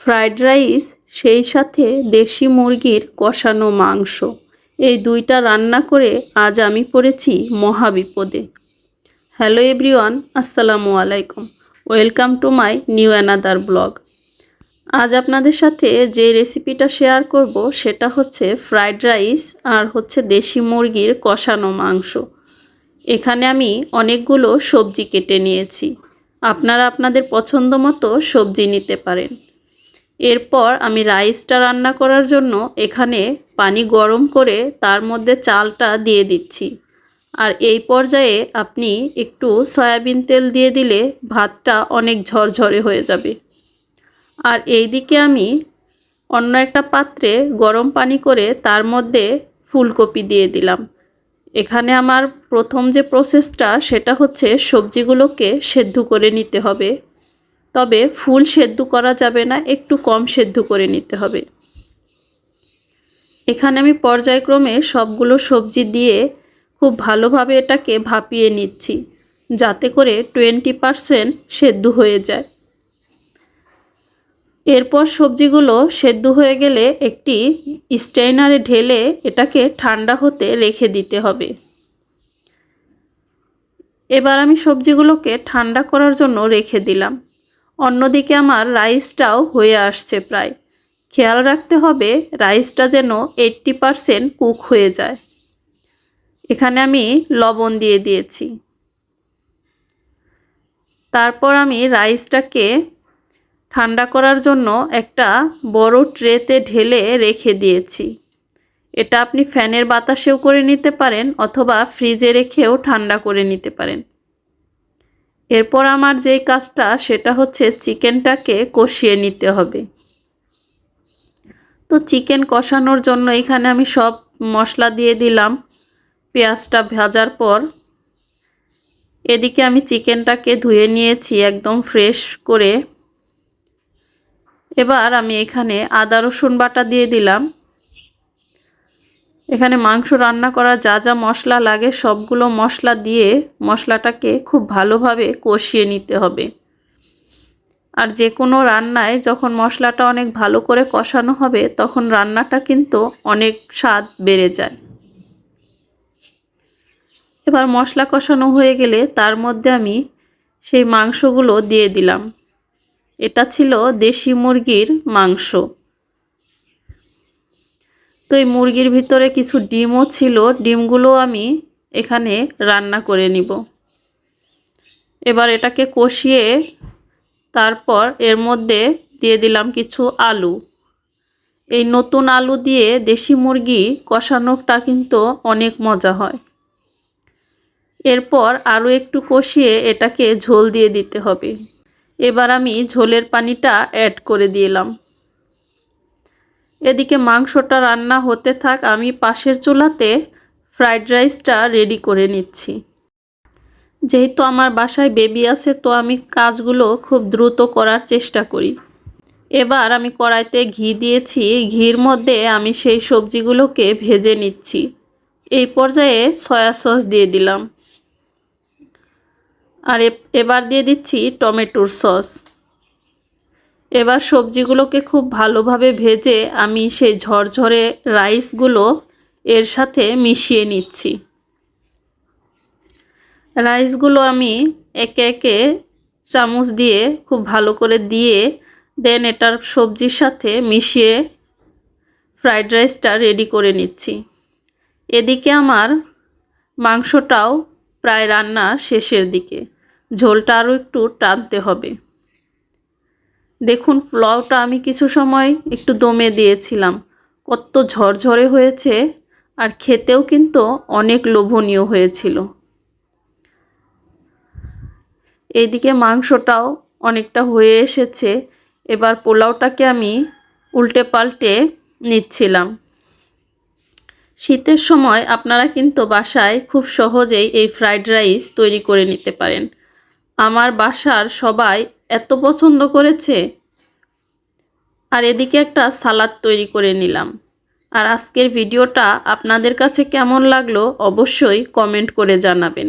Fried rice, সেই সাথে দেশি মুরগির কষানো মাংস। এই দুইটা রান্না করে আজ আমি পড়েছি মহাবিপদে। হ্যালো এভরিওয়ান, আসসালামু আলাইকুম। Welcome to my new another blog. আজ আপনাদের সাথে যে রেসিপিটা শেয়ার করব, সেটা হচ্ছে ফ্রাইড রাইস আর হচ্ছে দেশি মুরগির কষানো মাংস। এখানে আমি অনেকগুলো সবজি কেটে নিয়েছি। আপনারা আপনাদের পছন্দ মতো সবজি নিতে পারেন। এরপর আমি রাইসটা রান্না করার জন্য এখানে পানি গরম করে তার মধ্যে চালটা দিয়ে দিচ্ছি। আর এই পর্যায়ে আপনি একটু সয়াবিন তেল দিয়ে দিলে ভাতটা অনেক ঝরঝরে হয়ে যাবে। আর এই দিকে আমি অন্য একটা পাত্রে গরম পানি করে তার মধ্যে ফুলকপি দিয়ে দিলাম। এখানে আমার প্রথম যে প্রসেসটা সেটা হচ্ছে সবজিগুলোকে সেদ্ধ করে নিতে হবে। তবে ফুল সেদ্ধ করা যাবে না, একটু কম সেদ্ধ করে নিতে হবে। এখানে আমি পর্যায়ক্রমে সবগুলো সবজি দিয়ে খুব ভালোভাবে এটাকে ভাপিয়ে নিচ্ছি, যাতে করে টোয়েন্টি পারসেন্ট সেদ্ধ হয়ে যায়। এরপর সবজিগুলো সেদ্ধ হয়ে গেলে একটি স্টেইনারে ঢেলে এটাকে ঠান্ডা হতে রেখে দিতে হবে। এবার আমি সবজিগুলোকে ঠান্ডা করার জন্য রেখে দিলাম। অন্যদিকে আমার রাইসটাও হয়ে আসছে প্রায়। খেয়াল রাখতে হবে রাইসটা যেন এইট্টি পারসেন্ট কুক হয়ে যায়। এখানে আমি লবণ দিয়ে দিয়েছি। তারপর আমি রাইসটাকে ঠান্ডা করার জন্য একটা বড় ট্রেতে ঢেলে রেখে দিয়েছি। এটা আপনি ফ্যানের বাতাসেও করে নিতে পারেন অথবা ফ্রিজে রেখেও ঠান্ডা করে নিতে পারেন। এরপর আমার যেই কাজটা, সেটা হচ্ছে চিকেনটাকে কষিয়ে নিতে হবে। তো চিকেন কষানোর জন্য এখানে আমি সব মশলা দিয়ে দিলাম। পেঁয়াজটা ভাজার পর এদিকে আমি চিকেনটাকে ধুয়ে নিয়েছি একদম ফ্রেশ করে। এবার আমি এখানে আদা রসুন বাটা দিয়ে দিলাম। এখানে মাংস রান্না করা যা যা মশলা লাগে সবগুলো মশলা দিয়ে মশলাটাকে খুব ভালোভাবে কষিয়ে নিতে হবে। আর যে কোনো রান্নায় যখন মশলাটা অনেক ভালো করে কষানো হবে, তখন রান্নাটা কিন্তু অনেক স্বাদ বেড়ে যায়। এবার মশলা কষানো হয়ে গেলে তার মধ্যে আমি সেই মাংসগুলো দিয়ে দিলাম। এটা ছিল দেশি মুরগির মাংস। তো এই মুরগির ভিতরে কিছু ডিমও ছিল। ডিমগুলো আমি এখানে রান্না করে নিব। এবার এটাকে কষিয়ে তারপর এর মধ্যে দিয়ে দিলাম কিছু আলু। এই নতুন আলু দিয়ে দেশি মুরগি কষানোটা কিন্তু অনেক মজা হয়। এরপর আরও একটু কষিয়ে এটাকে ঝোল দিয়ে দিতে হবে। এবার আমি ঝোলের পানিটা অ্যাড করে দিলাম। এদিকে মাংসটা রান্না হতে থাক, আমি পাশের চুলাতে ফ্রাইড রাইসটা রেডি করে নিচ্ছি। যেহেতু আমার বাসায় বেবি আছে, তো আমি কাজগুলো খুব দ্রুত করার চেষ্টা করি। এবার আমি কড়াইতে ঘি দিয়েছি, ঘির মধ্যে আমি সেই সবজিগুলোকে ভেজে নিচ্ছি। এই পর্যায়ে সয়া সস দিয়ে দিলাম। আর এবার দিয়ে দিচ্ছি টমেটোর সস। এবার সবজিগুলোকে খুব ভালোভাবে ভেজে আমি সেই ঝরঝরে রাইসগুলো এর সাথে মিশিয়ে নিচ্ছি। রাইসগুলো আমি একে একে চামচ দিয়ে খুব ভালো করে দিয়ে দেন এটার সবজির সাথে মিশিয়ে ফ্রাইড রাইসটা রেডি করে নিচ্ছি। এদিকে আমার মাংসটাও প্রায় রান্না শেষের দিকে। ঝোলটা আরও একটু টানতে হবে। দেখুন পোলাওটা আমি কিছু সময় একটু দমে দিয়েছিলাম। কত ঝরঝরে হয়েছে আর খেতেও কিন্তু অনেক লোভনীয় হয়েছিল। এইদিকে মাংসটাও অনেকটা হয়ে এসেছে। এবার পোলাওটাকে আমি উল্টে পাল্টে নিচ্ছিলাম। শীতের সময় আপনারা কিন্তু বাসায় খুব সহজেই এই ফ্রাইড রাইস তৈরি করে নিতে পারেন। আমার বাসার সবাই এত পছন্দ করেছে। আর এদিকে একটা সালাদ তৈরি করে নিলাম। আর আজকের ভিডিওটা আপনাদের কাছে কেমন লাগল অবশ্যই কমেন্ট করে জানাবেন।